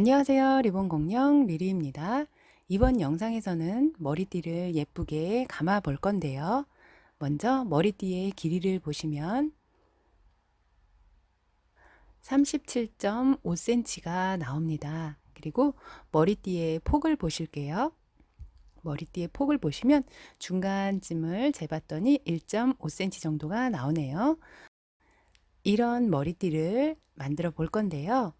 안녕하세요. 리본 공룡 리리입니다. 이번 영상에서는 머리띠를 예쁘게 감아 볼 건데요. 먼저 머리띠의 길이를 보시면 37.5cm가 나옵니다. 그리고 머리띠의 폭을 보실게요. 머리띠의 폭을 보시면 중간쯤을 재봤더니 1.5cm 정도가 나오네요. 이런 머리띠를 만들어 볼 건데요.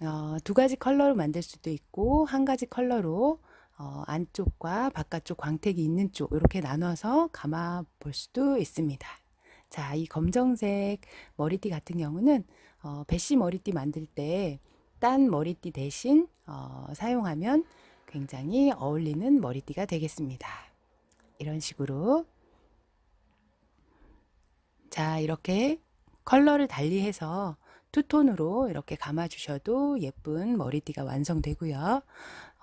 어, 두 가지 컬러로 만들 수도 있고 한 가지 컬러로 어, 안쪽과 바깥쪽 광택이 있는 쪽 이렇게 나눠서 감아 볼 수도 있습니다. 자, 이 검정색 머리띠 같은 경우는 어, 배시 머리띠 만들 때 딴 머리띠 대신 어, 사용하면 굉장히 어울리는 머리띠가 되겠습니다. 이런 식으로 자, 이렇게 컬러를 달리해서 투톤으로 이렇게 감아주셔도 예쁜 머리띠가 완성되고요.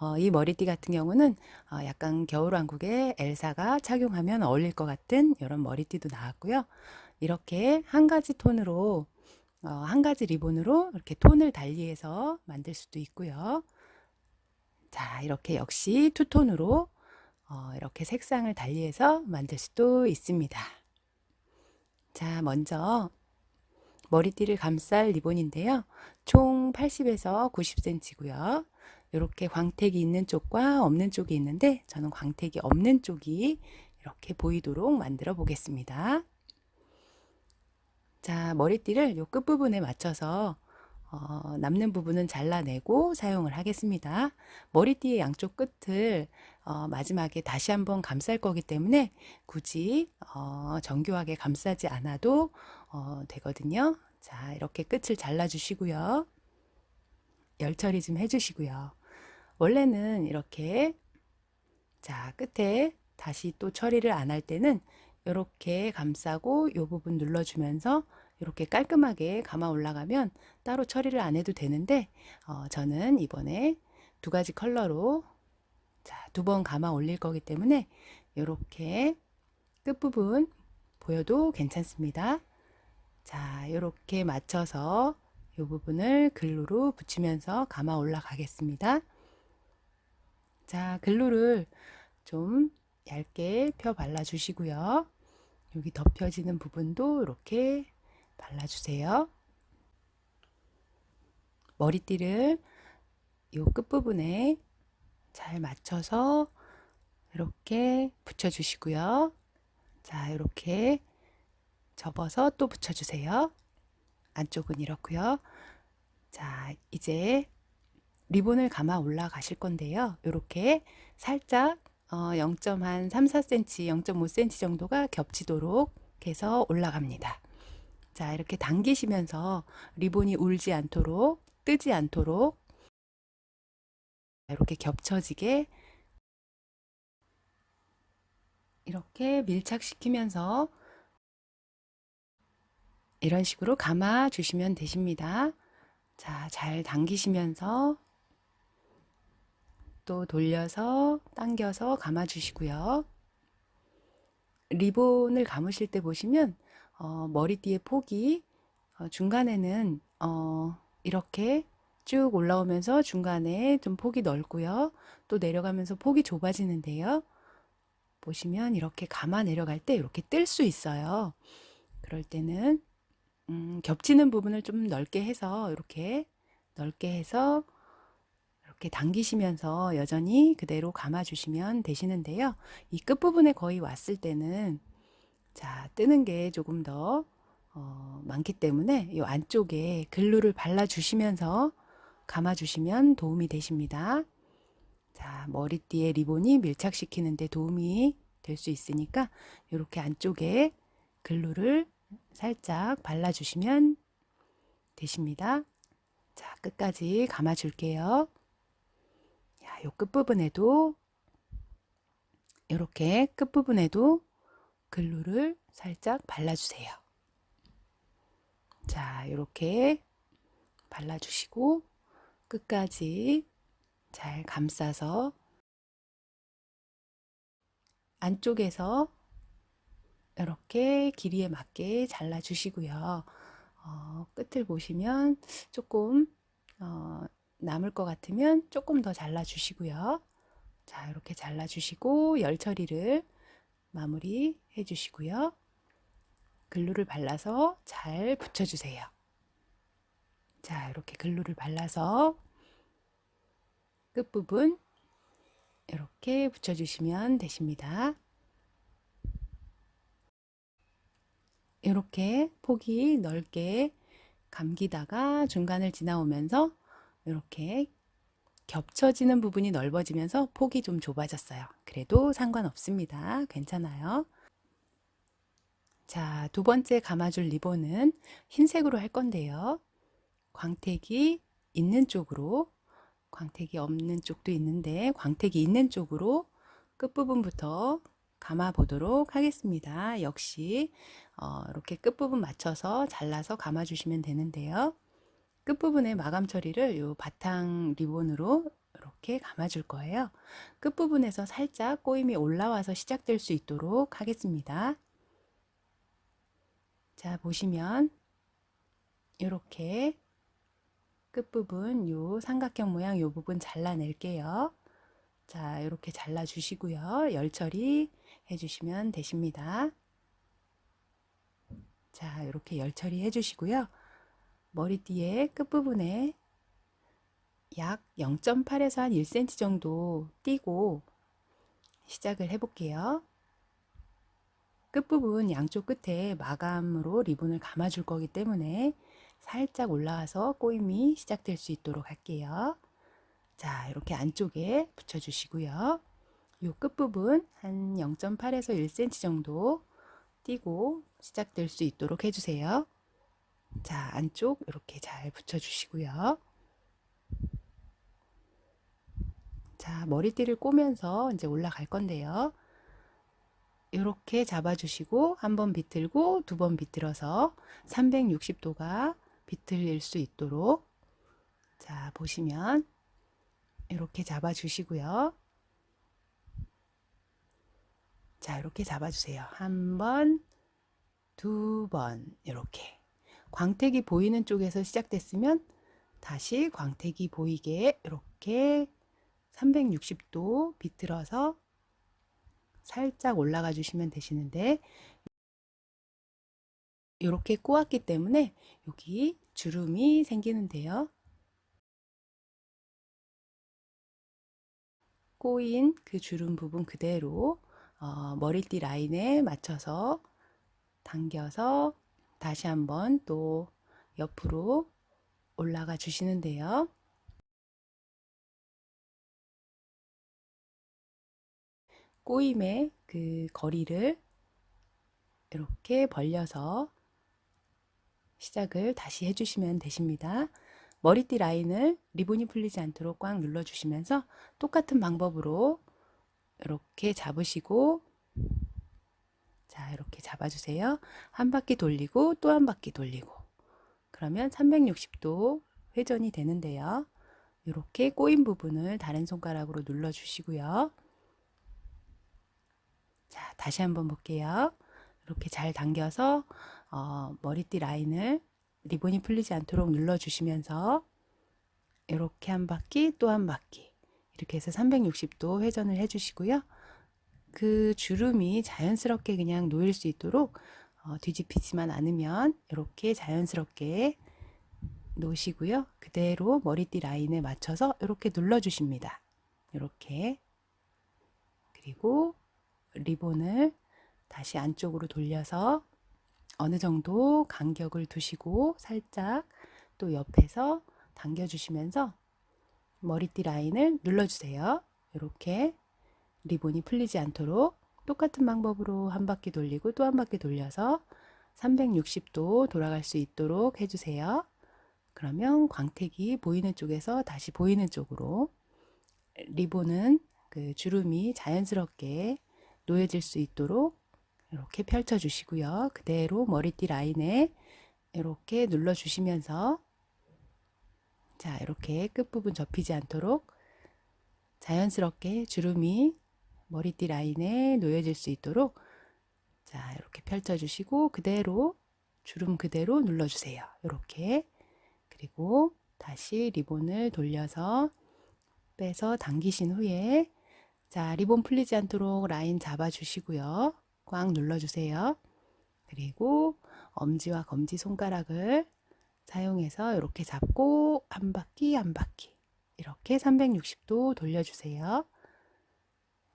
어, 이 머리띠 같은 경우는 어, 약간 겨울왕국의 엘사가 착용하면 어울릴 것 같은 이런 머리띠도 나왔고요. 이렇게 한 가지 톤으로 어, 한 가지 리본으로 이렇게 톤을 달리해서 만들 수도 있고요. 자, 이렇게 역시 투톤으로 어, 이렇게 색상을 달리해서 만들 수도 있습니다. 자, 먼저 머리띠를 감쌀 리본인데요. 총 80에서 90cm고요. 이렇게 광택이 있는 쪽과 없는 쪽이 있는데 저는 광택이 없는 쪽이 이렇게 보이도록 만들어 보겠습니다. 자, 머리띠를 요 끝부분에 맞춰서 어, 남는 부분은 잘라내고 사용을 하겠습니다. 머리띠의 양쪽 끝을 어, 마지막에 다시 한번 감쌀 거기 때문에 굳이 어, 정교하게 감싸지 않아도 어, 되거든요. 자, 이렇게 끝을 잘라주시고요. 열 처리 좀 해주시고요. 원래는 이렇게 자 끝에 다시 또 처리를 안 할 때는 이렇게 감싸고 이 부분 눌러주면서 이렇게 깔끔하게 감아 올라가면 따로 처리를 안 해도 되는데 어, 저는 이번에 두 가지 컬러로 두번 감아 올릴 거기 때문에 이렇게 끝부분 보여도 괜찮습니다. 자, 이렇게 맞춰서 이 부분을 글루로 붙이면서 감아 올라가겠습니다. 자, 글루를 좀 얇게 펴 발라주시고요. 여기 덮여지는 부분도 이렇게 발라주세요. 머리띠를 이 끝부분에 잘 맞춰서 이렇게 붙여주시고요. 자, 이렇게 접어서 또 붙여주세요. 안쪽은 이렇고요. 자, 이제 리본을 감아 올라가실 건데요. 이렇게 살짝 어, 0.3, 4cm, 0.5cm 정도가 겹치도록 해서 올라갑니다. 자, 이렇게 당기시면서 리본이 울지 않도록, 뜨지 않도록 이렇게 겹쳐지게 이렇게 밀착시키면서 이런 식으로 감아 주시면 되십니다. 자, 잘 당기시면서 또 돌려서 당겨서 감아 주시고요. 리본을 감으실 때 보시면 어, 머리띠의 폭이 어, 중간에는 어, 이렇게 쭉 올라오면서 중간에 좀 폭이 넓고요. 또 내려가면서 폭이 좁아지는데요. 보시면 이렇게 감아 내려갈 때 이렇게 뜰 수 있어요. 그럴 때는 음, 겹치는 부분을 좀 넓게 해서 이렇게 넓게 해서 이렇게 당기시면서 여전히 그대로 감아주시면 되시는데요. 이 끝부분에 거의 왔을 때는 자 뜨는 게 조금 더 어, 많기 때문에 이 안쪽에 글루를 발라주시면서 감아주시면 도움이 되십니다. 자 머리띠에 리본이 밀착시키는데 도움이 될 수 있으니까 이렇게 안쪽에 글루를 살짝 발라주시면 되십니다. 자, 끝까지 감아줄게요. 야, 요 끝부분에도 이렇게 끝부분에도 글루를 살짝 발라주세요. 자, 이렇게 발라주시고 끝까지 잘 감싸서 안쪽에서 이렇게 길이에 맞게 잘라 주시고요. 어, 끝을 보시면 조금 어, 남을 것 같으면 조금 더 잘라 주시고요. 자, 이렇게 잘라 주시고 열 처리를 마무리 해 주시고요. 글루를 발라서 잘 붙여 주세요. 자, 이렇게 글루를 발라서 끝부분 이렇게 붙여 주시면 되십니다. 이렇게 폭이 넓게 감기다가 중간을 지나오면서 이렇게 겹쳐지는 부분이 넓어지면서 폭이 좀 좁아졌어요. 그래도 상관없습니다. 괜찮아요. 자, 두 번째 감아줄 리본은 흰색으로 할 건데요. 광택이 있는 쪽으로, 광택이 없는 쪽도 있는데, 광택이 있는 쪽으로 끝부분부터 감아 보도록 하겠습니다. 역시 어, 이렇게 끝부분 맞춰서 잘라서 감아 주시면 되는데요. 끝부분에 마감 처리를 요 바탕 리본으로 이렇게 감아 줄 거예요. 끝부분에서 살짝 꼬임이 올라와서 시작될 수 있도록 하겠습니다. 자, 보시면 이렇게 끝부분 요 삼각형 모양 요 부분 잘라낼게요. 자, 이렇게 잘라 주시고요. 열 처리 해 주시면 되십니다. 자, 이렇게 열 처리 해 주시고요. 머리띠의 끝부분에 약 0.8에서 한 1cm 정도 띄고 시작을 해 볼게요. 끝부분 양쪽 끝에 마감으로 리본을 감아 줄 거기 때문에 살짝 올라와서 꼬임이 시작될 수 있도록 할게요. 자, 이렇게 안쪽에 붙여 주시고요. 요 끝부분 한 0.8에서 1cm 정도 띄고 시작될 수 있도록 해주세요. 자, 안쪽 이렇게 잘 붙여주시고요. 자, 머리띠를 꼬면서 이제 올라갈 건데요. 이렇게 잡아주시고 한 번 비틀고 두 번 비틀어서 360도가 비틀릴 수 있도록 자 보시면 이렇게 잡아주시고요. 자, 이렇게 잡아주세요. 한 번, 두 번, 이렇게. 광택이 보이는 쪽에서 시작됐으면 다시 광택이 보이게 이렇게 360도 비틀어서 살짝 올라가 주시면 되시는데 이렇게 꼬았기 때문에 여기 주름이 생기는데요. 꼬인 그 주름 부분 그대로 어, 머리띠 라인에 맞춰서 당겨서 다시 한번 또 옆으로 올라가 주시는데요. 꼬임의 그 거리를 이렇게 벌려서 시작을 다시 해주시면 되십니다. 머리띠 라인을 리본이 풀리지 않도록 꽉 눌러주시면서 똑같은 방법으로 이렇게 잡으시고 자 이렇게 잡아주세요. 한 바퀴 돌리고 또 한 바퀴 돌리고 그러면 360도 회전이 되는데요. 이렇게 꼬인 부분을 다른 손가락으로 눌러주시고요. 자 다시 한번 볼게요. 이렇게 잘 당겨서 어, 머리띠 라인을 리본이 풀리지 않도록 눌러주시면서 이렇게 한 바퀴 또 한 바퀴 이렇게 해서 360도 회전을 해주시고요. 그 주름이 자연스럽게 그냥 놓일 수 있도록 어, 뒤집히지만 않으면 이렇게 자연스럽게 놓으시고요. 그대로 머리띠 라인에 맞춰서 이렇게 눌러주십니다. 이렇게 그리고 리본을 다시 안쪽으로 돌려서 어느 정도 간격을 두시고 살짝 또 옆에서 당겨주시면서 머리띠 라인을 눌러주세요. 이렇게 리본이 풀리지 않도록 똑같은 방법으로 한 바퀴 돌리고 또 한 바퀴 돌려서 360도 돌아갈 수 있도록 해주세요. 그러면 광택이 보이는 쪽에서 다시 보이는 쪽으로 리본은 그 주름이 자연스럽게 놓여질 수 있도록 이렇게 펼쳐 주시고요. 그대로 머리띠 라인에 이렇게 눌러 주시면서 자, 이렇게 끝부분 접히지 않도록 자연스럽게 주름이 머리띠 라인에 놓여질 수 있도록 자, 이렇게 펼쳐 주시고 그대로 주름 그대로 눌러 주세요. 이렇게. 그리고 다시 리본을 돌려서 빼서 당기신 후에 자, 리본 풀리지 않도록 라인 잡아 주시고요. 꽉 눌러 주세요. 그리고 엄지와 검지 손가락을 사용해서 이렇게 잡고 한 바퀴 한 바퀴 이렇게 360도 돌려주세요.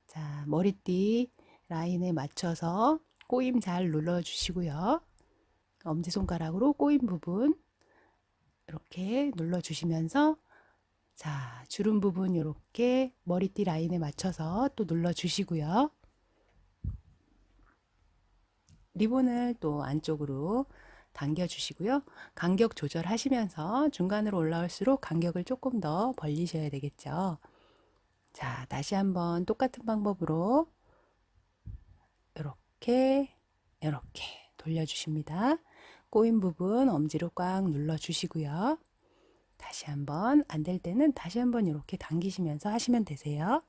자, 머리띠 라인에 맞춰서 꼬임 잘 눌러주시고요. 엄지손가락으로 꼬임 부분 이렇게 눌러주시면서 자, 주름 부분 이렇게 머리띠 라인에 맞춰서 또 눌러주시고요. 리본을 또 안쪽으로 당겨 주시고요. 간격 조절하시면서 중간으로 올라올수록 간격을 조금 더 벌리셔야 되겠죠. 자, 다시 한번 똑같은 방법으로 이렇게 이렇게 돌려 주십니다. 꼬인 부분 엄지로 꽉 눌러 주시고요. 다시 한번 안 될 때는 다시 한번 이렇게 당기시면서 하시면 되세요.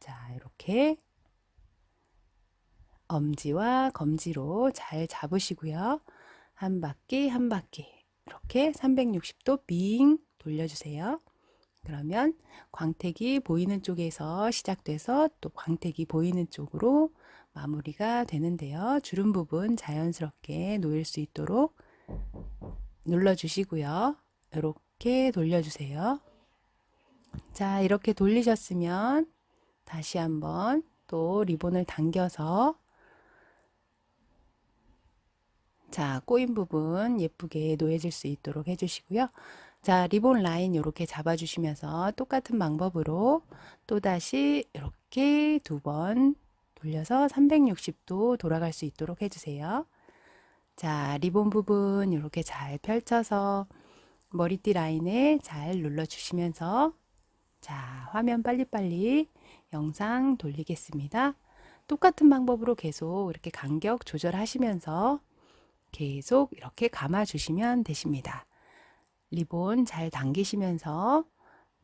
자, 이렇게 엄지와 검지로 잘 잡으시고요. 한 바퀴 한 바퀴 이렇게 360도 빙 돌려주세요. 그러면 광택이 보이는 쪽에서 시작돼서 또 광택이 보이는 쪽으로 마무리가 되는데요. 주름 부분 자연스럽게 놓일 수 있도록 눌러주시고요. 이렇게 돌려주세요. 자, 이렇게 돌리셨으면 다시 한번 또 리본을 당겨서 자, 꼬인 부분 예쁘게 놓여질 수 있도록 해주시고요. 자, 리본 라인 이렇게 잡아주시면서 똑같은 방법으로 또다시 이렇게 두 번 돌려서 360도 돌아갈 수 있도록 해주세요. 자, 리본 부분 이렇게 잘 펼쳐서 머리띠 라인에 잘 눌러주시면서 자, 화면 빨리빨리 영상 돌리겠습니다. 똑같은 방법으로 계속 이렇게 간격 조절하시면서 계속 이렇게 감아주시면 되십니다. 리본 잘 당기시면서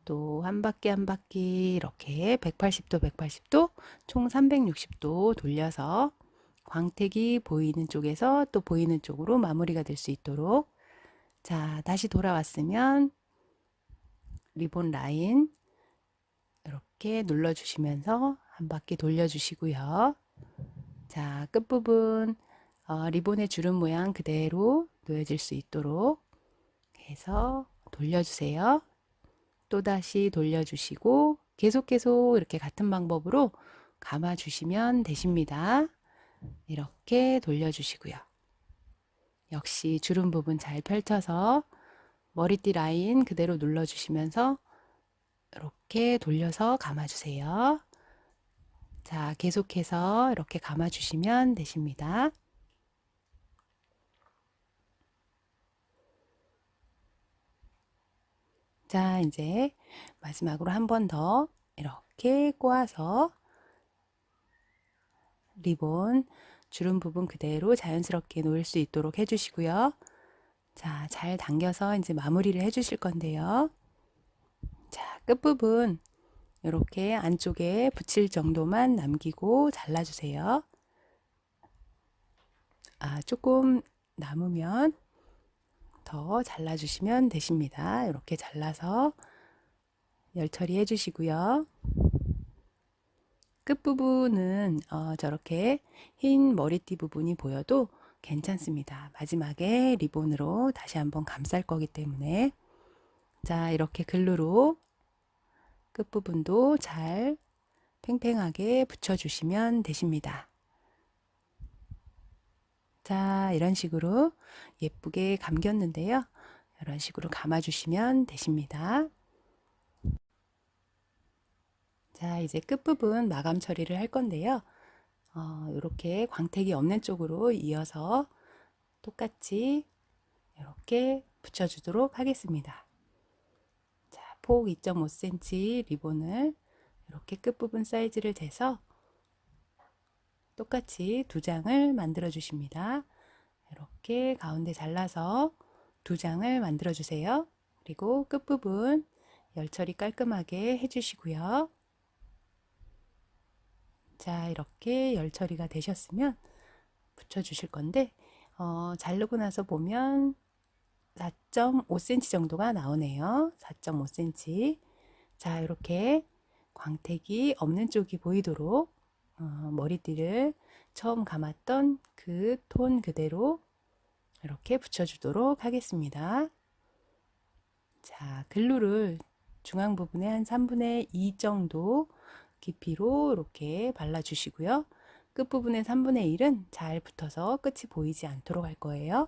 또 한 바퀴 한 바퀴 이렇게 180도 180도 총 360도 돌려서 광택이 보이는 쪽에서 또 보이는 쪽으로 마무리가 될 수 있도록 자 다시 돌아왔으면 리본 라인 이렇게 눌러 주시면서 한 바퀴 돌려 주시고요. 자 끝부분 어, 리본의 주름 모양 그대로 놓여질 수 있도록 해서 돌려주세요. 또다시 돌려주시고 계속 계속 이렇게 같은 방법으로 감아주시면 되십니다. 이렇게 돌려주시고요. 역시 주름 부분 잘 펼쳐서 머리띠 라인 그대로 눌러주시면서 이렇게 돌려서 감아주세요. 자, 계속해서 이렇게 감아주시면 되십니다. 자, 이제 마지막으로 한 번 더 이렇게 꼬아서 리본 주름 부분 그대로 자연스럽게 놓을 수 있도록 해주시고요. 자, 잘 당겨서 이제 마무리를 해주실 건데요. 자, 끝부분 이렇게 안쪽에 붙일 정도만 남기고 잘라주세요. 아, 조금 남으면 더 잘라주시면 되십니다. 이렇게 잘라서 열 처리해 주시고요. 끝부분은 어, 저렇게 흰 머리띠 부분이 보여도 괜찮습니다. 마지막에 리본으로 다시 한번 감쌀 거기 때문에 자 이렇게 글루로 끝부분도 잘 팽팽하게 붙여주시면 되십니다. 자, 이런 식으로 예쁘게 감겼는데요. 이런 식으로 감아주시면 되십니다. 자, 이제 끝부분 마감 처리를 할 건데요. 어, 이렇게 광택이 없는 쪽으로 이어서 똑같이 이렇게 붙여주도록 하겠습니다. 자, 폭 2.5cm 리본을 이렇게 끝부분 사이즈를 재서 똑같이 두 장을 만들어 주십니다. 이렇게 가운데 잘라서 두 장을 만들어 주세요. 그리고 끝부분 열처리 깔끔하게 해주시고요. 자 이렇게 열처리가 되셨으면 붙여주실 건데 어, 자르고 나서 보면 4.5cm 정도가 나오네요. 4.5cm. 자, 이렇게 광택이 없는 쪽이 보이도록 어, 머리띠를 처음 감았던 그 톤 그대로 이렇게 붙여주도록 하겠습니다. 자, 글루를 중앙 부분에 한 3분의 2 정도 깊이로 이렇게 발라주시고요. 끝부분의 3분의 1은 잘 붙어서 끝이 보이지 않도록 할 거예요.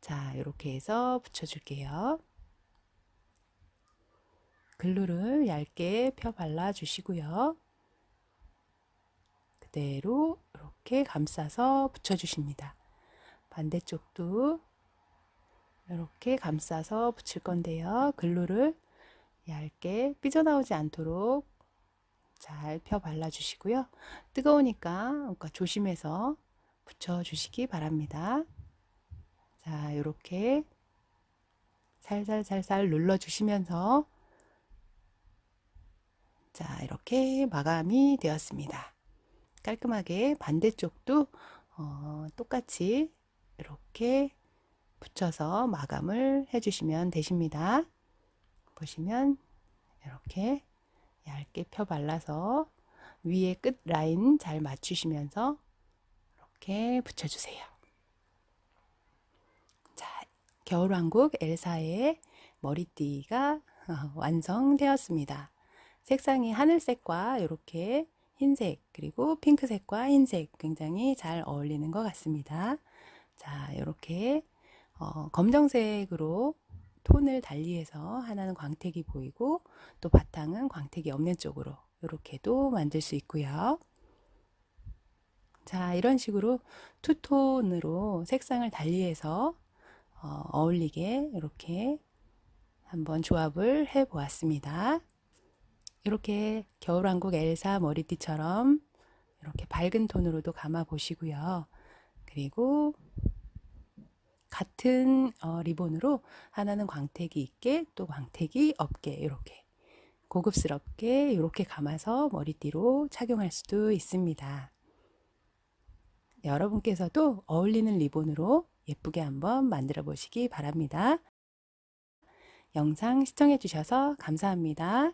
자, 이렇게 해서 붙여줄게요. 글루를 얇게 펴 발라주시고요. 그대로 이렇게 감싸서 붙여주십니다. 반대쪽도 이렇게 감싸서 붙일 건데요. 글루를 얇게 삐져나오지 않도록 잘 펴 발라주시고요. 뜨거우니까 그러니까 조심해서 붙여주시기 바랍니다. 자, 이렇게 살살살살 눌러주시면서 자, 이렇게 마감이 되었습니다. 깔끔하게 반대쪽도 어, 똑같이 이렇게 붙여서 마감을 해주시면 되십니다. 보시면 이렇게 얇게 펴 발라서 위에 끝 라인 잘 맞추시면서 이렇게 붙여주세요. 자, 겨울왕국 엘사의 머리띠가 완성되었습니다. 색상이 하늘색과 이렇게 흰색 그리고 핑크색과 흰색 굉장히 잘 어울리는 것 같습니다. 자, 이렇게 어, 검정색으로 톤을 달리해서 하나는 광택이 보이고 또 바탕은 광택이 없는 쪽으로 이렇게도 만들 수 있고요. 자, 이런 식으로 투톤으로 색상을 달리해서 어, 어울리게 이렇게 한번 조합을 해 보았습니다. 이렇게 겨울왕국 엘사 머리띠처럼 이렇게 밝은 톤으로도 감아 보시고요. 그리고 같은 어, 리본으로 하나는 광택이 있게 또 광택이 없게 이렇게 고급스럽게 이렇게 감아서 머리띠로 착용할 수도 있습니다. 여러분께서도 어울리는 리본으로 예쁘게 한번 만들어 보시기 바랍니다. 영상 시청해 주셔서 감사합니다.